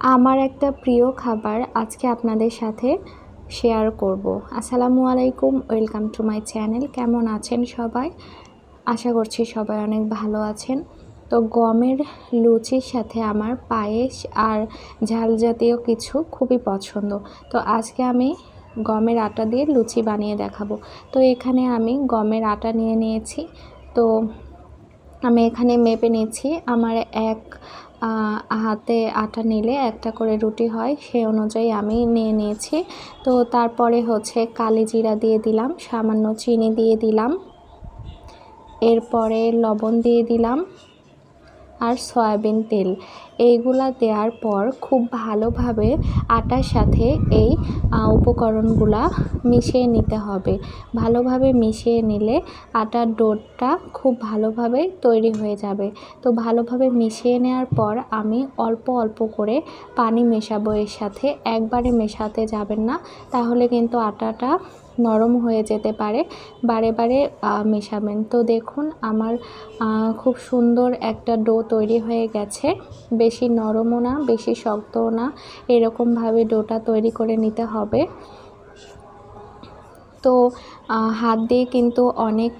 আমার একটা প্রিয় খাবার আজকে আপনাদের সাথে শেয়ার করব। আসসালামু আলাইকুম, ওয়েলকাম টু মাই চ্যানেল। কেমন আছেন সবাই? আশা করছি সবাই অনেক ভালো আছেন। তো গমের লুচির সাথে আমার পায়েস আর ঝাল জাতীয় কিছু খুবই পছন্দ। তো আজকে আমি গমের আটা দিয়ে লুচি বানিয়ে দেখাবো। তো এখানে আমি গমের আটা নিয়ে নিয়েছি। তো আমি এখানে মেপে নিচ্ছি আমার এক হাতে আটা নিলে একটা করে রুটি হয়, সে অনুযায়ী আমি নিয়ে নিয়েছি। তো তারপরে হচ্ছে কালি জিরা দিয়ে দিলাম, সামান্য চিনি দিয়ে দিলাম। এরপরে লবণ দিয়ে দিলাম। আর সয়াবিন তেল। এইগুলা দেওয়ার পর খুব ভালোভাবে আটার সাথে এই উপকরণগুলা মিশিয়ে নিতে হবে। ভালোভাবে মিশিয়ে নিলে আটার ডোরটা খুব ভালোভাবে তৈরি হয়ে যাবে। তো ভালোভাবে মিশিয়ে নেওয়ার পর আমি অল্প অল্প করে পানি মেশাবো এর সাথে। একবারে মেশাতে যাবেন না, তাহলে কিন্তু আটাটা নরম হয়ে যেতে পারে। বারে বারে মেশাবেন। তো দেখুন আমার খুব সুন্দর একটা ডো তৈরি হয়ে গেছে। বেশি নরমও না, বেশি শক্তও না। এরকমভাবে ডোটা তৈরি করে নিতে হবে। তো হাত দিয়ে কিন্তু অনেক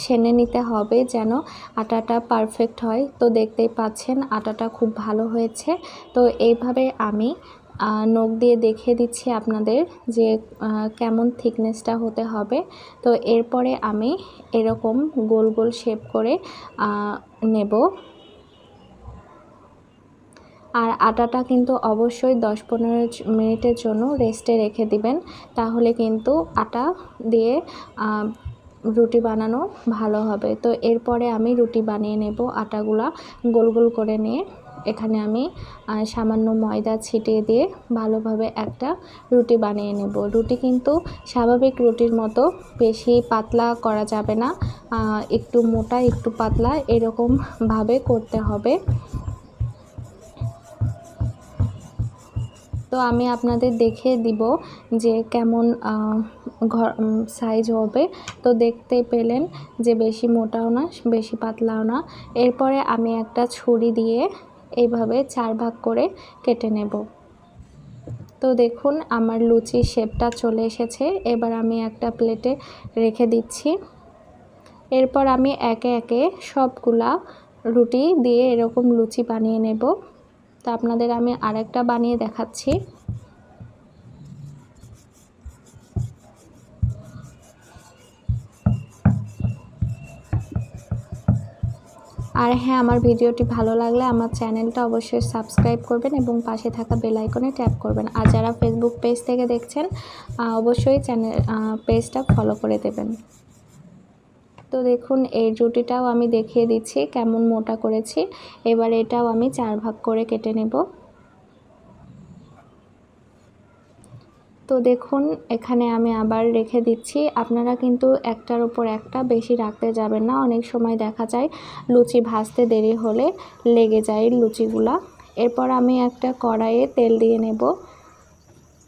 সেনে নিতে হবে যেন আটাটা পারফেক্ট হয়। তো দেখতেই পাচ্ছেন, আটাটা খুব ভালো হয়েছে। তো এইভাবে আমি নখ দিয়ে দেখিয়ে দিচ্ছি আপনাদের যে কেমন থিকনেসটা হতে হবে। তো এরপরে আমি এরকম গোল গোল শেপ করে নেব। আর আটাটা কিন্তু অবশ্যই দশ পনেরো মিনিটের জন্য রেস্টে রেখে দিবেন। তাহলে কিন্তু আটা দিয়ে রুটি বানানো ভালো হবে। তো এরপরে আমি রুটি বানিয়ে নেব আটাগুলা গোল গোল করে নিয়ে। এখানে আমি সামান্য ময়দা ছিটিয়ে দিয়ে ভালোভাবে একটা রুটি বানিয়ে নেব। রুটি কিন্তু স্বাভাবিক রুটির মতো বেশি পাতলা করা যাবে না। একটু মোটা, একটু পাতলা এরকমভাবে করতে হবে। তো আমি আপনাদের দেখিয়ে দিব যে কেমন ঘর সাইজ হবে। তো দেখতে পেলেন যে বেশি মোটাও না, বেশি পাতলাও না। এরপরে আমি একটা ছুরি দিয়ে এইভাবে চার ভাগ করে কেটে নেব। তো দেখুন, আমার লুচির শেপটা চলে এসেছে। এবার আমি একটা প্লেটে রেখে দিচ্ছি। এরপর আমি একে একে সবগুলা রুটি দিয়ে এরকম লুচি বানিয়ে নেব। তো আপনাদের আমি আরেকটা বানিয়ে দেখাচ্ছি। আর হ্যাঁ আমার ভিডিওটি ভালো লাগলে আমার চ্যানেলটা অবশ্যই সাবস্ক্রাইব করবেন এবং পাশে থাকা বেল আইকনে ট্যাপ করবেন। আর যারা ফেসবুক পেজ থেকে দেখছেন অবশ্যই চ্যানেল পেজটা ফলো করে দেবেন। তো দেখুন, এই রুটিটাও আমি দেখিয়ে দিচ্ছি কেমন মোটা করেছি। এবার এটাও আমি চার ভাগ করে কেটে নেব। তো দেখুন, এখানে আমি আবার রেখে দিচ্ছি। আপনারা কিন্তু একটার উপর একটা বেশি রাখতে যাবেন না। অনেক সময় দেখা যায় লুচি ভাজতে দেরি হলে লেগে যায় লুচিগুলা। এরপর আমি একটা কড়াইয়ে তেল দিয়ে নেব।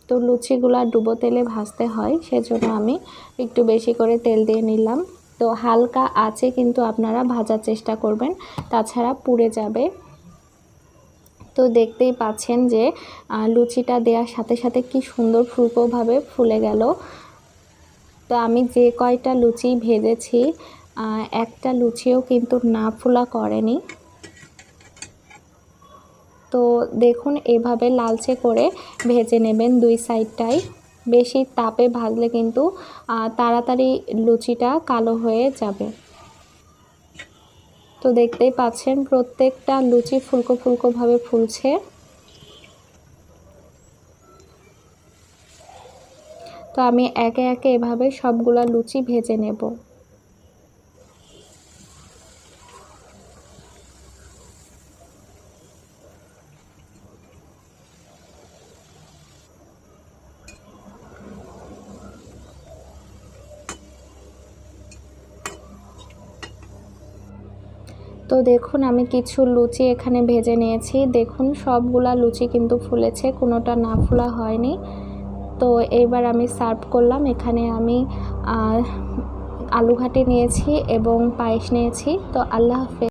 তো লুচিগুলা ডুবো তেলে ভাজতে হয়, সেজন্য আমি একটু বেশি করে তেল দিয়ে নিলাম। তো হালকা আছে কিন্তু আপনারা ভাজার চেষ্টা করবেন, তাছাড়া পুড়ে যাবে। তো দেখতেই পাচ্ছেন যে লুচিটা দেওয়ার সাথে সাথে কি সুন্দর ফুলকোভাবে ফুলে গেল। তো আমি যে কয়টা লুচি ভেজেছি একটা লুচিও কিন্তু না ফুলা করেনি। তো দেখুন এভাবে লালচে করে ভেজে নেবেন দুই সাইডটাই। বেশি তাপে ভাজলে কিন্তু তাড়াতাড়ি লুচিটা কালো হয়ে যাবে। তো দেখতেই পাচ্ছেন প্রত্যেকটা লুচি ফুলকো ফুলকোভাবে ফুলছে। তো আমি একে একে এভাবে সবগুলা লুচি ভেজে নেব। তো দেখুন, আমি কিছু লুচি এখানে ভেজে নিয়েছি। দেখুন, সবগুলা লুচি কিন্তু ফুলেছে, কোনোটা না ফোলা হয়নি। তো এবার আমি সার্ভ করলাম। এখানে আমি আলু ঘাটি নিয়েছি এবং পায়েস নিয়েছি। তো আল্লাহ হাফেজ।